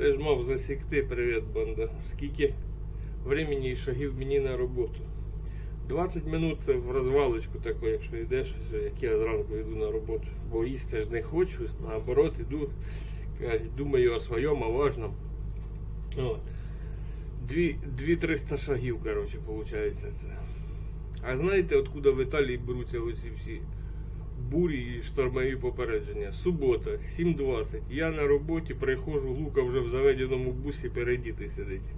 Це ж мав засікти, привіт, банда. Скільки времени і шагів мені на роботу. 20 минут це в розвалочку таку, якщо йдеш, як я зранку йду на роботу. Бо їсти ж не хочу, наоборот, йду, думаю о своєму, о важному. Дві- 2-300 шагів, коротше, виходить це. А знаєте, откуда в Італії беруться оці всі бурі і штормові попередження? Субота, 7.20. Я на роботі приходжу, Лука вже в заведеному бусі передіти сидить.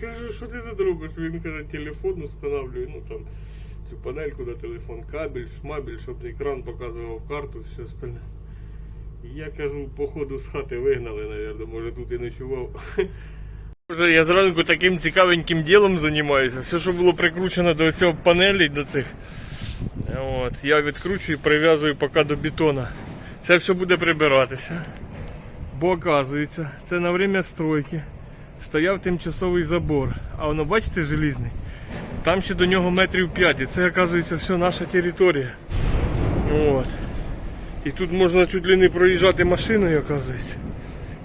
Кажу, що ти тут робиш? Він каже, телефон встановлюю, ну там цю панельку на телефон, кабель, шмабель, щоб екран показував карту, все остальне. Я кажу, походу з хати вигнали, навірно, може тут і ночував. Я зранку таким цікавеньким ділом займаюся. Все, що було прикручено до цього панелі, до цих. От, я відкручую і прив'язую поки до бетона. Це все буде прибиратися. Бо оказується, це на время стройки стояв тимчасовий забор. А воно, бачите, желізний. Там ще до нього метрів 5. І це, оказується, все наша територія. От. І тут можна чуть ли не проїжджати машиною, оказується.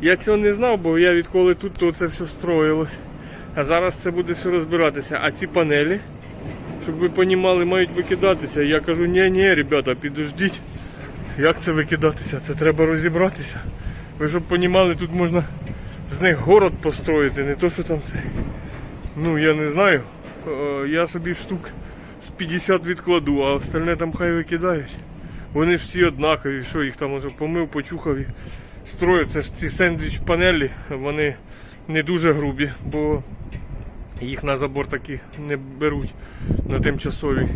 Я цього не знав, бо я відколи тут, то це все строїлось. А зараз це буде все розбиратися. А ці панелі, щоб ви понімали, мають викидатися. Я кажу, ні, ні, ребята, підождіть. Як це викидатися? Це треба розібратися. Ви щоб понімали, тут можна з них город построїти, не то що там це. Ну я не знаю. Е, Я собі штук з 50 відкладу, а остальне там хай викидають. Вони ж всі однакові, що їх там помив, почухав строїть. Це ж ці сендвіч панелі, вони не дуже грубі, бо їх на забор таки не беруть на тимчасові.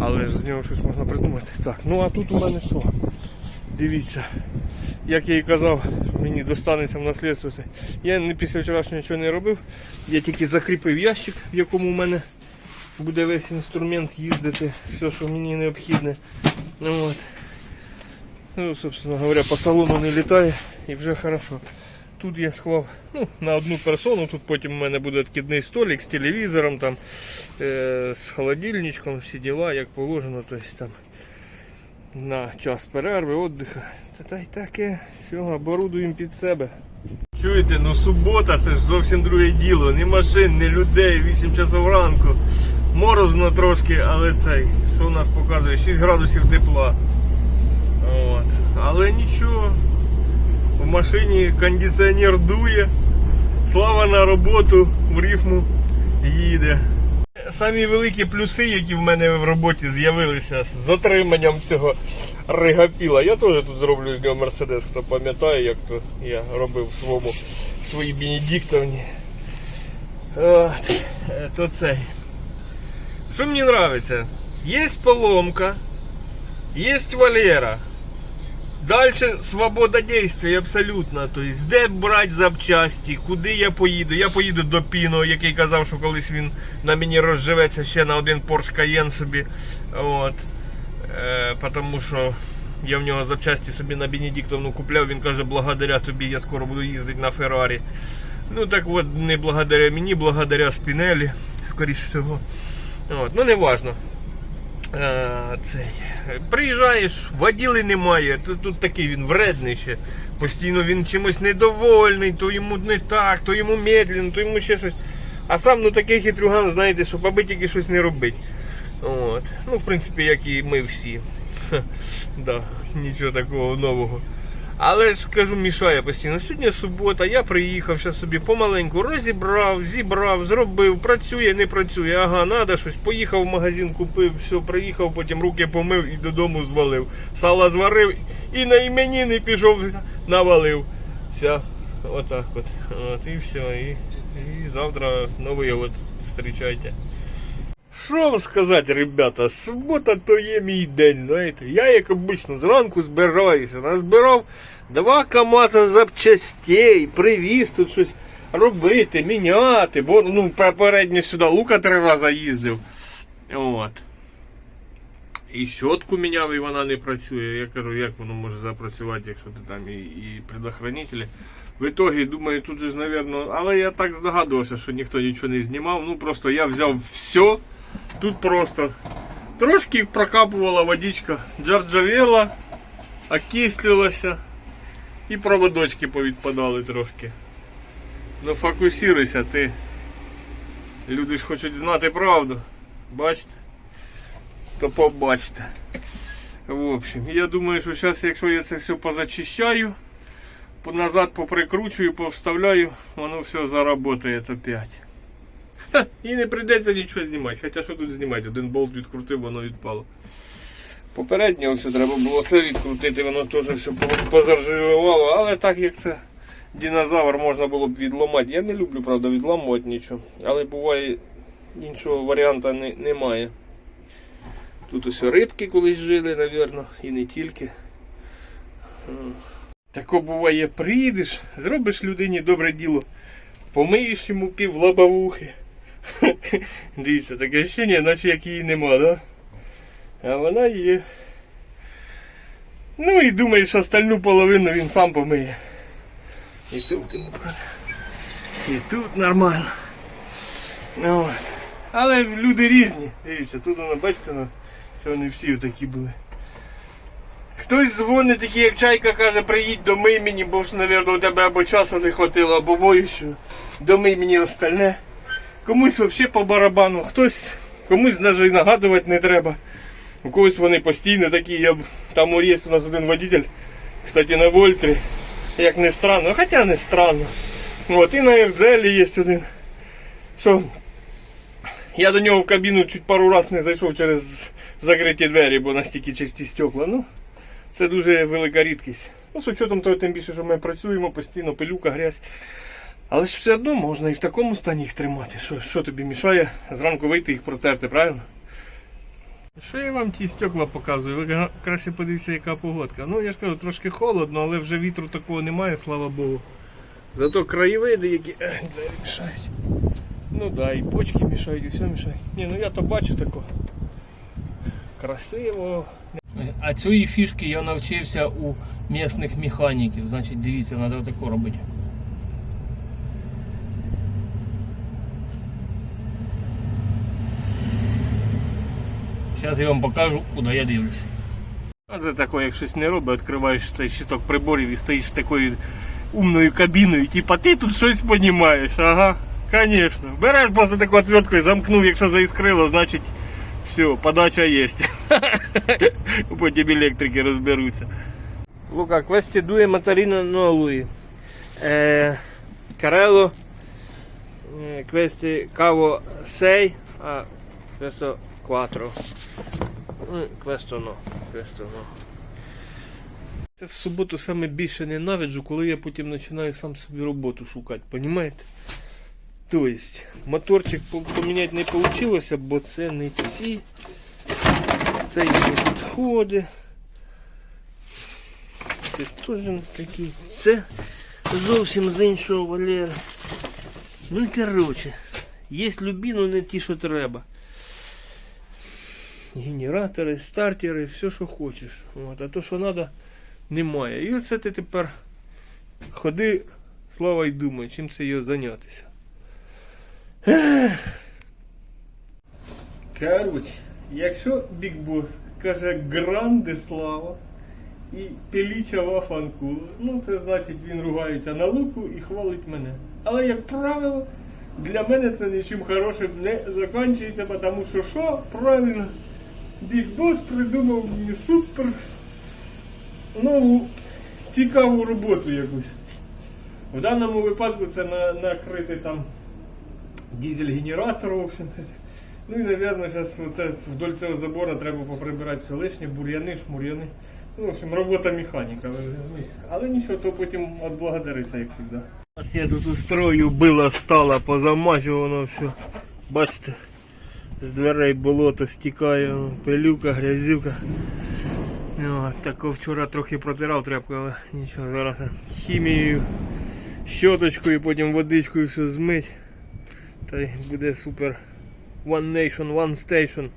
Але ж з нього щось можна придумати. Так, ну а тут у мене що? Дивіться. Як я і казав, мені достанеться в наслідство. Я не після вчорашнього нічого не робив. Я тільки закріпив ящик, в якому у мене буде весь інструмент їздити, все, що мені необхідне. Ну, от. Ну собственно говоря, по салону не літає і вже хорошо. Тут я склав ну, на одну персону, тут потім у мене буде відкидний столик з телевізором, там, е, з холодильничком, всі діла, як положено. Тобто, там, на час перерви, віддиху. Це та й таке, все, оборудуємо під себе. Чуєте, ну субота це ж зовсім друге діло. Ні машин, ні людей, 8 часов ранку. Морозно трошки, але цей, що у нас показує, 6 градусів тепла. Але нічого. В машині кондиціонер дує. Слава на роботу, в рифму їде. Самі великі плюси, які в мене в роботі з'явилися з отриманням цього ригапіла. Я теж тут зроблю з нього Мерседес, хто пам'ятає, як то я робив своєму своїй е, то цей. Що мені подобається? Є поломка, є Валера. Дальше свобода действия абсолютно. Тобто, де брати запчасті, куди я поїду. Я поїду до Піно, який казав, що колись він на мені розживеться ще на один Porsche Cayenne собі. От. Е, тому що я в нього запчасті собі на Бенедиктовну купляв. Він каже, благодаря тобі я скоро буду їздити на Феррарі. Ну так от, не благодаря мені, благодаря Спінелі, скоріш всього. От. Ну не важно. Цей. Приїжджаєш, воділи немає, тут, тут такий він вредний ще. Постійно він чимось недовольний, то йому не так, то йому медленно, то йому ще щось. А сам ну такий хитрюган, знаєте, щоб аби тільки щось не робити. От. Ну, в принципі, як і ми всі. Ха, да, нічого такого нового. Але ж кажу, мішає постійно. Сьогодні субота, я приїхав ще собі помаленьку, розібрав, зібрав, зробив, працює, не працює. Ага, треба щось. Поїхав в магазин, купив, все, приїхав, потім руки помив і додому звалив. Сало зварив і на іменіни пішов, навалив. Все, отак от. от. І все. І, і завтра новий год. Зустрічайте. Що вам сказати, ребята, субота то є мій день, знаєте. Я, як обично, зранку збираюся, назбирав два КАМАЗа запчастей, привіз тут щось робити, міняти, бо ну, попередньо сюди Лука три рази їздив. От. І щотку міняв, і вона не працює. Я кажу, як воно може запрацювати, якщо ти там і, і предохранителі. В итоге, думаю, тут же ж, наверное, але я так здогадувався, що ніхто нічого не знімав. Ну просто я взяв все. Тут просто трошки прокапувала водичка джарджавела. окислилося і проводочки повідпадали трошки. Ну фокусируйся ти. Люди ж хочуть знати правду. Бачите? То побачите. В общем, я думаю, що зараз, якщо я це все позачищаю, по- назад поприкручую, повставляю, воно все заработає опять. І не прийдеться нічого знімати. Хоча що тут знімати? Один болт відкрутив, воно відпало. Попередньо все треба було все відкрутити, воно теж все по- але так як це динозавр можна було б відламати. Я не люблю, правда, відламувати нічого. Але буває іншого варіанту не, немає. Тут ось рибки колись жили, напевно, і не тільки. Тако буває, приїдеш, зробиш людині добре діло, помиєш йому пів лобовухи. Дивіться, таке ощущення, наче як її нема, да? А вона є. Ну і думаєш, остальну половину він сам помиє. І тут йому. І тут нормально. Ну. Але люди різні. Дивіться, тут воно, бачите, ну, що вони всі такі були. Хтось дзвонить, такий як чайка каже, приїдь домий мені, бо ж, мабуть, у тебе або часу не хватило, або бою, що домий мені остальне. Комусь взагалі по барабану, хтось, комусь навіть нагадувати не треба. У когось вони постійно такі, я там є у нас один водитель, кстати, на Вольтрі, як не странно, хоча не странно. От, і на Ердзелі є один. Що я до нього в кабіну чуть пару раз не зайшов через закриті двері, бо настільки чисті стекла. Ну, це дуже велика рідкість. Ну, з учетом того, тим більше, що ми працюємо, постійно пилюка, грязь. Але ж все одно можна і в такому стані їх тримати. Що, що тобі мішає зранку вийти їх протерти, правильно? Що я вам ті стекла показую? Ви краще подивіться, яка погодка. Ну, я ж кажу, трошки холодно, але вже вітру такого немає, слава Богу. Зато краєвиди, які ех, двері мішають. Ну да, і почки мішають, і все мішає. Ні, ну я то бачу тако. Красиво. А цієї фішки я навчився у місних механіків. Значить, дивіться, треба тако робити. Зараз я вам покажу, куди я дивлюся. А це таке, як щось не робить, відкриваєш цей щиток приборів і стоїш з такою умною кабіною, типа ти тут щось понімаєш, ага, звісно. Береш просто таку отвертку і замкнув, якщо заіскрило, значить все, подача є. Потім електрики розберуться. Лука, due motorino non lui. Eh, Carello, eh, questi cavo 6, ah, questo 4. Eh, Questo no, questo no. Це в суботу саме більше ненавиджу, коли я потім починаю сам собі роботу шукати, понімаєте? Тобто, моторчик поміняти не вийшло, бо це не ці, це не підходить. Це теж такі. Це зовсім з іншого Валера. Ну коротше, є любі, але не ті, що треба. Генератори, стартери, все, що хочеш. От, а то, що треба, немає. І оце ти тепер ходи, слава й думай, чим це його зайнятися. Коротше, якщо Бік Бос каже гранде слава і пеліча вафанкула, ну це значить він ругається на луку і хвалить мене. Але як правило, для мене це нічим хорошим не закінчується, тому що що правильно, Бік Бос придумав мені супер нову цікаву роботу якусь. В даному випадку це на, накрити там общем. Ну і, наверное, зараз оце вдоль цього забору треба поприбирати все лишнє, бур'яни, шмур'яни. Ну, в общем, робота механіка. Але нічого, то потім відблагодариться, як завжди. Я тут устрою, била стала, позамажу воно все. Бачите, з дверей болото стікає, пилюка, грязюка. Ну, тако вчора трохи протирав тряпку, але нічого, зараз хімією, щоточкою, потім водичкою все змить. Та й буде супер. One Nation, One Station.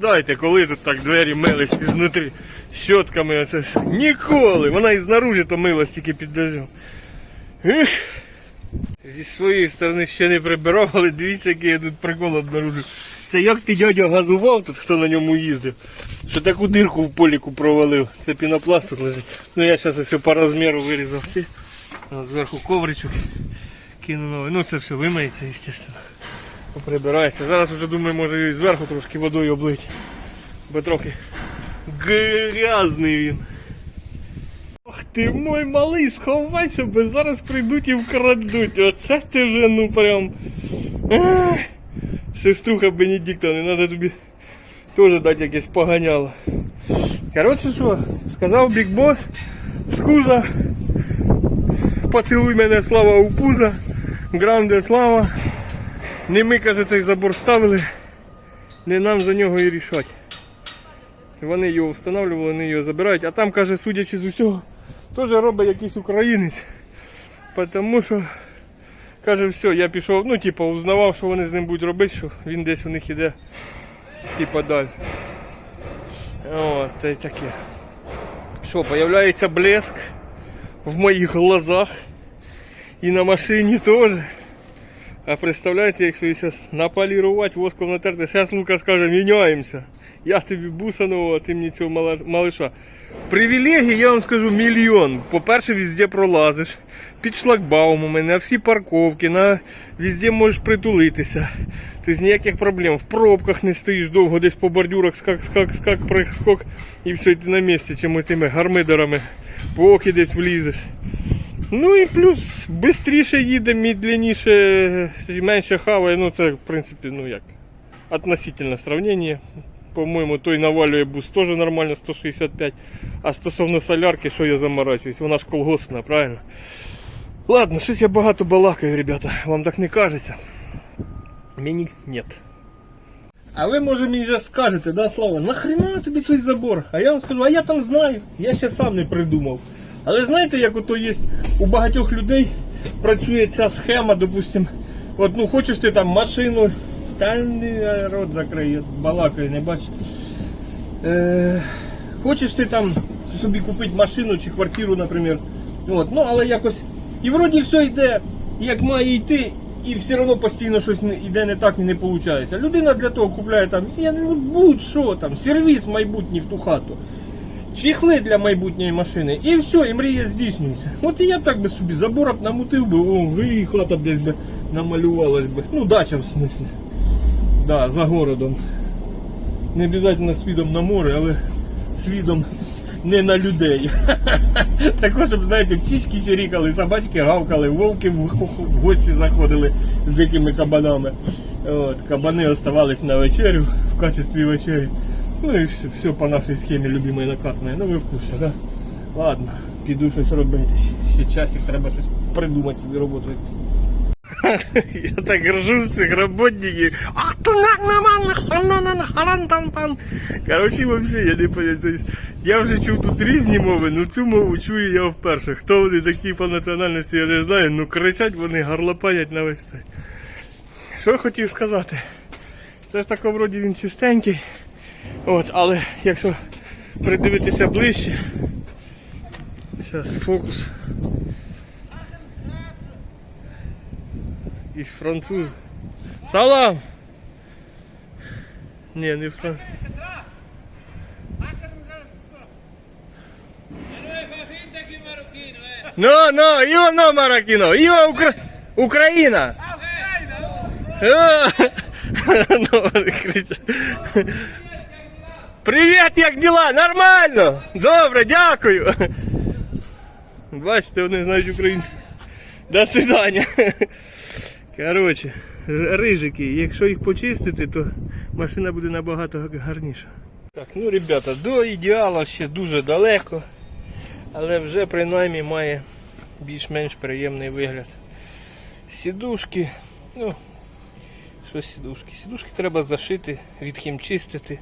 Дайте, коли тут так двері мились ізнутрі щотками, оце ж ніколи. Вона і знаружи то милась тільки під дождем. Ех. Зі своєї сторони ще не прибирав, але дивіться, який я тут прикол обнаружив. Це як ти дядя газував тут, хто на ньому їздив, що таку дирку в поліку провалив. Це пінопласт тут лежить. Ну я зараз все по розміру вирізав. Зверху ковричок кину новий. Ну це все вимиється, звісно. Прибирається. Зараз вже думаю, може її зверху трошки водою облити. Бо трохи грязний він. Ах ти мой малий, сховайся, бо зараз прийдуть і вкрадуть. Оце ти вже ну прям. Сеструха Бенедикта, не треба тобі теж дати якесь поганяло. Коротше що, сказав Бік Бос, скуза, поцілуй мене слава у пуза, гранде слава. Не ми, каже, цей забор ставили, не нам за нього і рішати. Вони його встановлювали, вони його забирають, а там, каже, судячи з усього, теж робить якийсь українець. Тому що, каже, все, я пішов, ну, типу, узнавав, що вони з ним будуть робити, що він десь у них іде, типу, далі. От, та й таке. Що, появляється блеск в моїх глазах і на машині теж. А представляєте, якщо її зараз наполірувати, воском натерти, зараз Лука скаже, міняємося. Я тобі бусаного, а ти мені цього малиша. Привілегії, я вам скажу, мільйон. По-перше, везде пролазиш. Під шлагбаумами, на всі парковки, на везде можеш притулитися. Тобто ніяких проблем. В пробках не стоїш довго, десь по бордюрах скак, скак, скак, скок, і все, ти на місці, чим тими гармидерами, поки десь влізеш. Ну і плюс швидше їде, медленніше, менше хаває. Ну це в принципі, ну як, относительне сравнення. По-моєму, той навалює бус теж нормально 165. А стосовно солярки, що я заморачуюсь? Вона ж колгоспна, правильно? Ладно, щось я багато балакаю, ребята. Вам так не кажеться? Мені нет. А ви, може, мені вже скажете, да, Слава, нахрена тобі той забор? А я вам скажу, а я там знаю, я ще сам не придумав. Але знаєте, як ото є у багатьох людей працює ця схема, допустим, от ну хочеш ти там машину, та не, рот закриє, балакає, не бачиш. Е, хочеш ти там собі купити машину чи квартиру, наприклад. От, ну, але якось. І вроді все йде, як має йти, і все одно постійно щось йде не так і не виходить. Людина для того купляє там, я не будь-що там, сервіс майбутній в ту хату. Чехли для майбутньої машини. І все, і мрія здійснюється. От і я так би собі забор б намутив би, о, і хата б десь би намалювалась би. Ну, дача в смислі. Да, за городом. Не обов'язково з видом на море, але з видом не на людей. Також, знаєте, птічки чирікали, собачки гавкали, вовки в, гості заходили з дикими кабанами. От, кабани оставались на вечерю в качестві вечері. Ну і все, все по нашій схемі любимої накатної. Ну ви в курсі, да? Ладно, піду щось робити. Ще, ще часик треба щось придумати собі роботу якусь. Я так горжусь цих работників. Ах, то там Короче, вообще, я не понял. Я вже чув тут різні мови, ну цю мову чую я вперше. Хто вони такі по національності, я не знаю. Ну кричать вони, горлопанять на весь цей. Що я хотів сказати? Це ж тако вроді він чистенький. От, але якщо придивитися ближче. Зараз фокус. Із француз. Салам! Ні, не француз. No, no, io no marocchino, io Ukra... Україна! Е, ну, кричать. Привіт, як діла? Нормально! Добре, дякую. Бачите, вони знають українську. До свидання. Коротше, рижики, якщо їх почистити, то машина буде набагато гарніша. Так, ну ребята, до ідеала ще дуже далеко, але вже принаймні має більш-менш приємний вигляд. Сідушки, ну, що сідушки? Сідушки треба зашити, відхімчистити.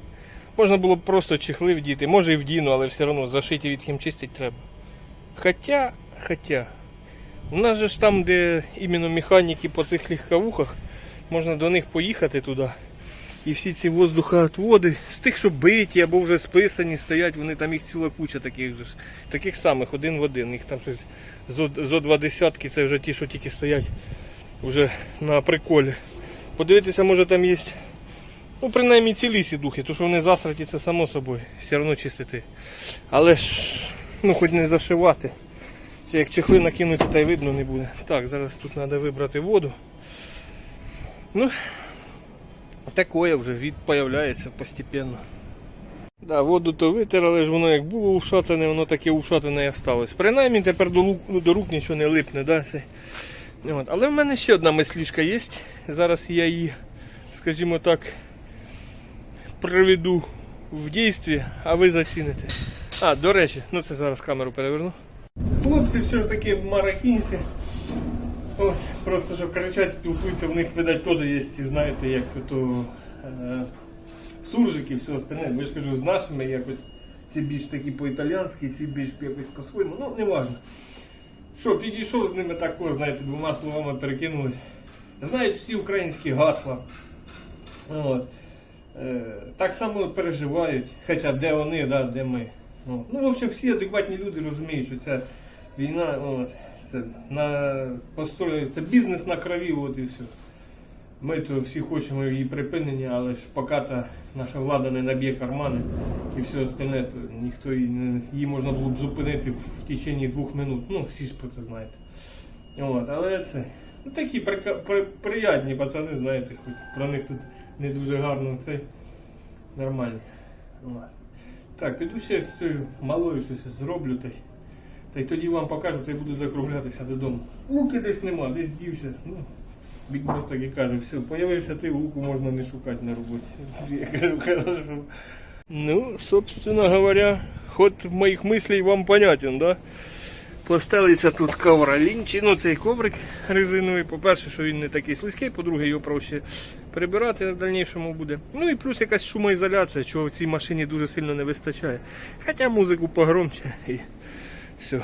Можна було б просто чехли вдіти, може і вдіну, але все одно зашити відхімчистити треба. Хоча, хоча, у нас же ж там, де іменно механіки по цих легковухах, можна до них поїхати туди. І всі ці воздухоотводи, з тих, що биті або вже списані, стоять, вони там їх ціла куча таких же таких самих, один в один. Їх там щось зо, два десятки, це вже ті, що тільки стоять вже на приколі. Подивитися, може там є Ну, принаймні цілі ці духи, то що вони засраті, це само собою, все одно чистити. Але ж, ну хоч не зашивати. Це як чехли накинуться, та й видно не буде. Так, зараз тут треба вибрати воду. Ну, такое вже від появляється постепенно. Да, воду то витер, але ж воно як було ушатане, воно таке ушатане і осталось. Принаймні тепер до, лук, до рук нічого не липне. Да? Це, от. Але в мене ще одна мислішка є. Зараз я її, скажімо так, приведу в дійстві, а ви заціните. А, до речі, ну це зараз камеру переверну. Хлопці все таки мароккінці. Ось, просто щоб кричать, спілкуються, в них, видать, теж є знаєте, як то е, суржики і все остальне. Бо я ж кажу, з нашими якось ці більш такі по-італіянськи, ці більш якось по-своєму. Ну, не важно. Що, підійшов з ними також, знаєте, двома словами перекинулись. Знають всі українські гасла. От. Е, так само переживають, хоча де вони, да, де ми. Ну, в общем, всі адекватні люди розуміють, що ця війна, от, це, на, построє, це бізнес на крові, от і все. Ми то всі хочемо її припинення, але ж поки та наша влада не наб'є кармани і все остальне, то ніхто її не її можна було б зупинити в течение двох минут. Ну, всі ж про це знаєте. От, але це ну, такі прика- при, приятні пацани, знаєте, хоч про них тут не дуже гарно цей нормальні. От. Так, піду ще з цією малою щось зроблю та. Та й тоді вам покажу, та й буду закруглятися додому. Луки десь нема, десь дівся. Ну, Бос так і каже, все, появився ти, луку можна не шукати на роботі. Я кажу, хорошо. Ну, собственно говоря, ход моїх мислей вам понятен, да? Постелиться тут ковролінчі, ну цей коврик резиновий. По-перше, що він не такий слизький, по-друге, його проще прибирати в дальнішому буде. Ну і плюс якась шумоізоляція, чого в цій машині дуже сильно не вистачає. Хоча музику погромче все.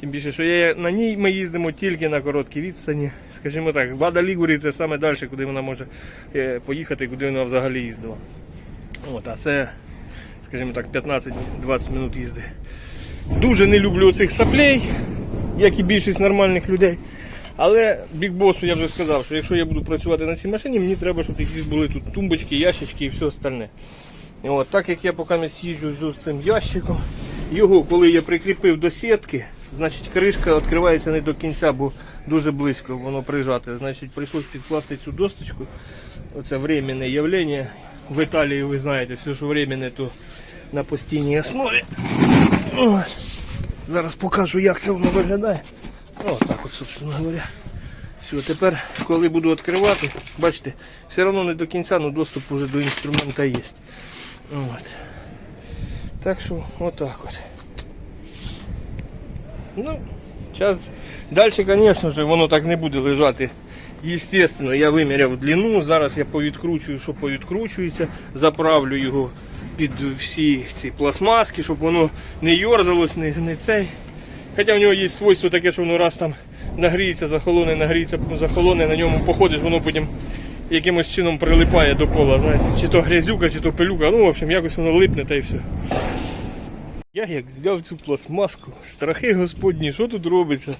Тим більше, що я на ній ми їздимо тільки на короткій відстані. Скажімо так, Бада Лігурі це саме далі, куди вона може е, поїхати, куди вона взагалі їздила. От, а це, скажімо так, 15-20 минут їзди. Дуже не люблю цих саплей, як і більшість нормальних людей. Але бікбосу я вже сказав, що якщо я буду працювати на цій машині, мені треба, щоб якісь були тут тумбочки, ящички і все остальне. От, так як я поки їжджу з цим ящиком, його коли я прикріпив до сітки, значить кришка відкривається не до кінця, бо дуже близько воно прижате. Значить прийшлось підкласти цю досточку. Оце временне явлення. В Італії ви знаєте, все, що временне, то на постійній основі. Ось. Зараз покажу, як це воно виглядає. Ось так от, собственно говоря. Все, тепер, коли буду відкривати, бачите, все одно не до кінця, але доступ уже до інструмента є. От. Так що, отак от. Ну, зараз, далі, звісно ж, воно так не буде лежати. Естественно, я виміряв длину, зараз я повідкручую, що повідкручується, заправлю його під всі ці пластмаски, щоб воно не йорзалось, не, не цей. Хоча в нього є свойство таке, що воно раз там нагріється, захолоне, нагріється, захолоне, на ньому походиш, воно потім якимось чином прилипає до пола. Знаєте, чи то грязюка, чи то пилюка. Ну, в общем, якось воно липне та й все. Я як взяв цю пластмаску, страхи господні, що тут робиться?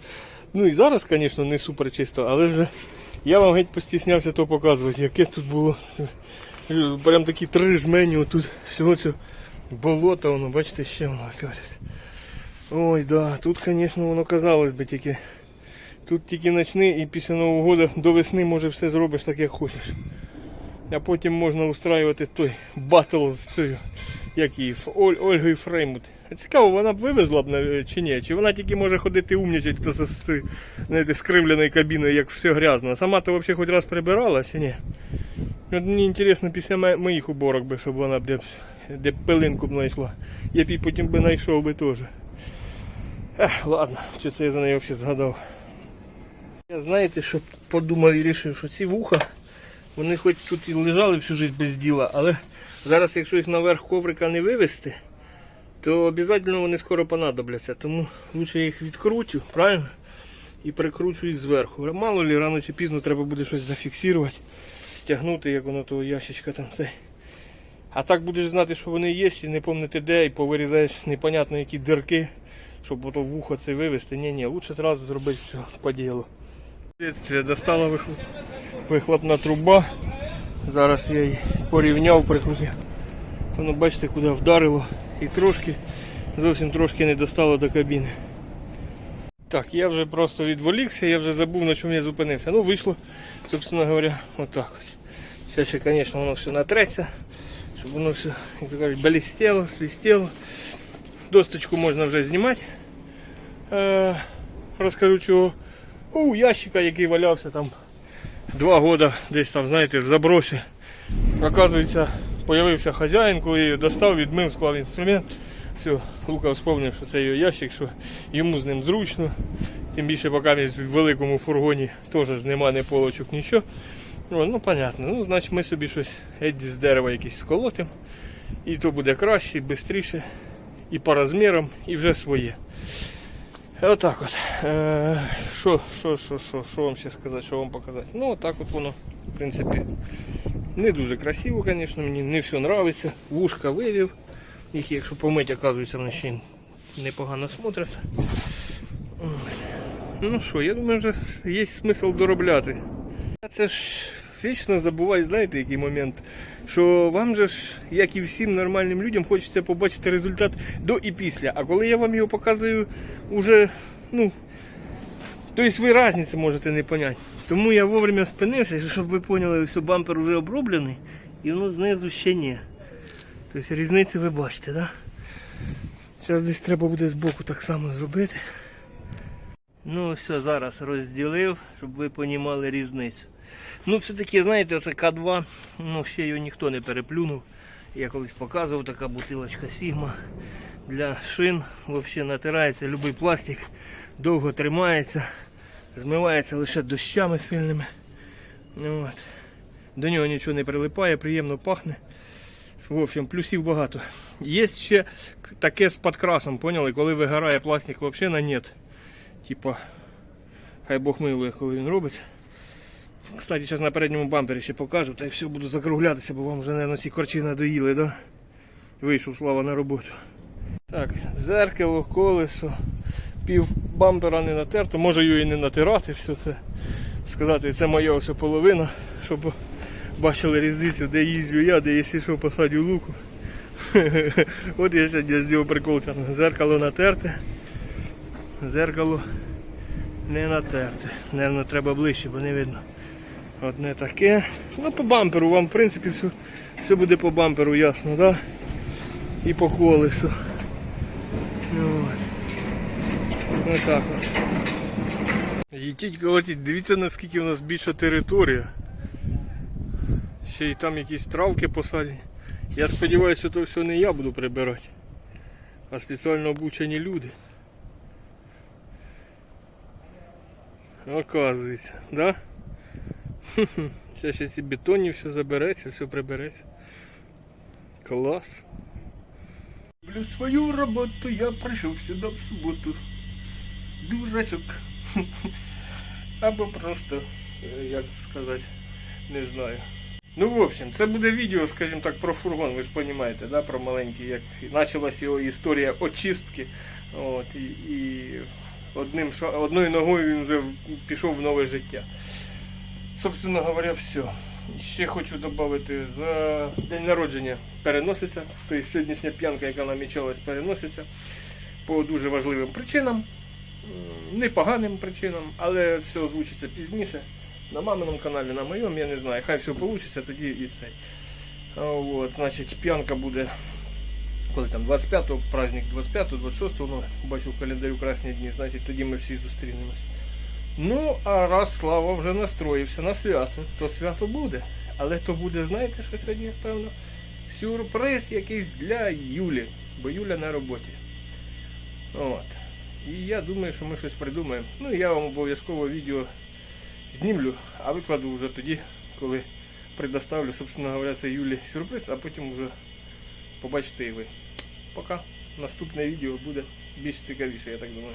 Ну і зараз, звісно, не супер чисто, але вже я вам геть постіснявся то показувати, яке тут було. Прям такі три жмені, тут всього цього болота, воно, бачите, ще воно кажуть. Ой, да, тут, звісно, воно казалось би тільки. Тут тільки ночний і після Нового року до весни може все зробиш так, як хочеш. А потім можна устраювати той батл з цією, як її, Оль, Ольгою Фреймут. Цікаво, вона б вивезла б чи ні? Чи вона тільки може ходити умнічати з знаєте, скривленою кабіною, як все грязно. Сама то взагалі хоч раз прибирала чи ні? От мені цікаво після моїх уборок би, щоб вона б де, де пилинку б знайшла. Я б її потім би знайшов би теж. Ех, ладно, що це я за неї взагалі згадав. Я знаєте, що подумав і вирішив, що ці вуха, вони хоч тут і лежали всю життя без діла, але зараз, якщо їх наверх коврика не вивезти, то обов'язково вони скоро понадобляться. Тому лучше я їх відкручу, правильно? І прикручу їх зверху. Мало ли, рано чи пізно треба буде щось зафіксувати, стягнути, як воно того ящичка там. Це. А так будеш знати, що вони є, і не пам'ятати де, і повирізаєш непонятно які дирки, щоб ото вухо це вивезти. Ні, ні, лучше зразу зробити все по ділу. Достала вихлопна труба. Зараз я її порівняв, прикрутив. Воно бачите, куди вдарило. І трошки, зовсім трошки не достало до кабіни. Так, я вже просто відволікся, я вже забув на чому я зупинився. Ну, вийшло, собственно говоря, отак от. Зараз ще, звісно, воно все натреться, щоб воно все, як то кажуть, блістело, свистело. Досточку можна вже знімати. Е, розкажу чого. У ящика, який валявся там два роки десь там, знаєте, в забросі. Оказується, появився хазяїн, коли її достав, відмив, склав інструмент. Все, Лука вспомнив, що це його ящик, що йому з ним зручно. Тим більше, поки він в великому фургоні теж ж нема ні полочок, нічого. О, ну, понятно. Ну, значить ми собі щось геть з дерева якесь сколотимо. І то буде краще, і швидше, і по розмірам, і вже своє. Отак от. Е, що, що, що вам ще сказати, що вам показати? Ну, отак от воно, в принципі, не дуже красиво, звісно, мені не все подобається. Вушка вивів. Їх, якщо помить, оказується, вони ще непогано смотряться. Ну що, я думаю, вже є смисл доробляти. Це ж вічно забувай, знаєте, який момент, що вам же ж, як і всім нормальним людям, хочеться побачити результат до і після. А коли я вам його показую, уже, ну, тобто ви різниці можете не поняти. Тому я вовремя спинився, щоб ви поняли, що бампер вже оброблений і воно знизу ще ні. Тобто різницю ви бачите? Да? Зараз десь треба буде збоку так само зробити. Ну все, зараз розділив, щоб ви понімали різницю. Ну, все-таки, знаєте, це К2, ну ще його ніхто не переплюнув. Я колись показував така бутилочка Сігма для шин. Взагалі натирається будь-який пластик, довго тримається, змивається лише дощами сильними. Ну, От. До нього нічого не прилипає, приємно пахне. В общем, плюсів багато. Є ще таке з подкрасом, поняли? Коли вигорає пластик взагалі на нет. Типа, хай Бог милує, коли він робить. Кстати, зараз на передньому бампері ще покажу, та й все буду закруглятися, бо вам вже, мабуть, ці корчі надоїли, да? Вийшов слава на роботу. Так, зеркало, колесо, пів бампера не натерто, його і не натирати, все це сказати, це моя ось половина, щоб бачили різницю, де їздю я, де якщо що посадю луку. От я сьогодні зробив прикол, зеркало натерте, зеркало не натерте. Наверно, треба ближче, бо не видно. От не таке. Ну по бамперу вам в принципі все, все буде по бамперу, ясно, да? І по колесу. Ну, От. Ось так от. Їдіть колотіть, дивіться наскільки у нас більша територія. Ще й там якісь травки посадять. Я сподіваюся, що то все не я буду прибирати, а спеціально обучені люди. Оказується, да? Зараз ще ці бетонні все забереться, все прибереться. Клас. Люблю свою роботу, я прийшов сюди в суботу. Дурачок. Або просто, е, як сказати, не знаю. Ну, в общем, це буде відео, скажімо так, про фургон, ви ж розумієте, да, про маленький, як почалась його історія очистки. От, і, і одним, одною ногою він вже пішов в нове життя. Собственно говоря, все. Ще хочу додати, за день народження переноситься. Тобто сьогоднішня п'янка, яка намічалась, переноситься по дуже важливим причинам. Непоганим причинам, але все озвучиться пізніше. На маминому каналі, на моєму, я не знаю. Хай все вийде, тоді і цей. От, значить, п'янка буде. Коли там 25-го, праздник 25-го, 26-го, ну, бачу в календарю красні дні, значить тоді ми всі зустрінемось. Ну, а раз Слава вже настроївся на свято, то свято буде. Але то буде, знаєте, що сьогодні, певно, сюрприз якийсь для Юлі, бо Юля на роботі. От. І я думаю, що ми щось придумаємо. Ну, я вам обов'язково відео знімлю, а викладу вже тоді, коли предоставлю, собственно говоря, це Юлі сюрприз, а потім вже побачите і ви. Пока. Наступне відео буде більш цікавіше, я так думаю.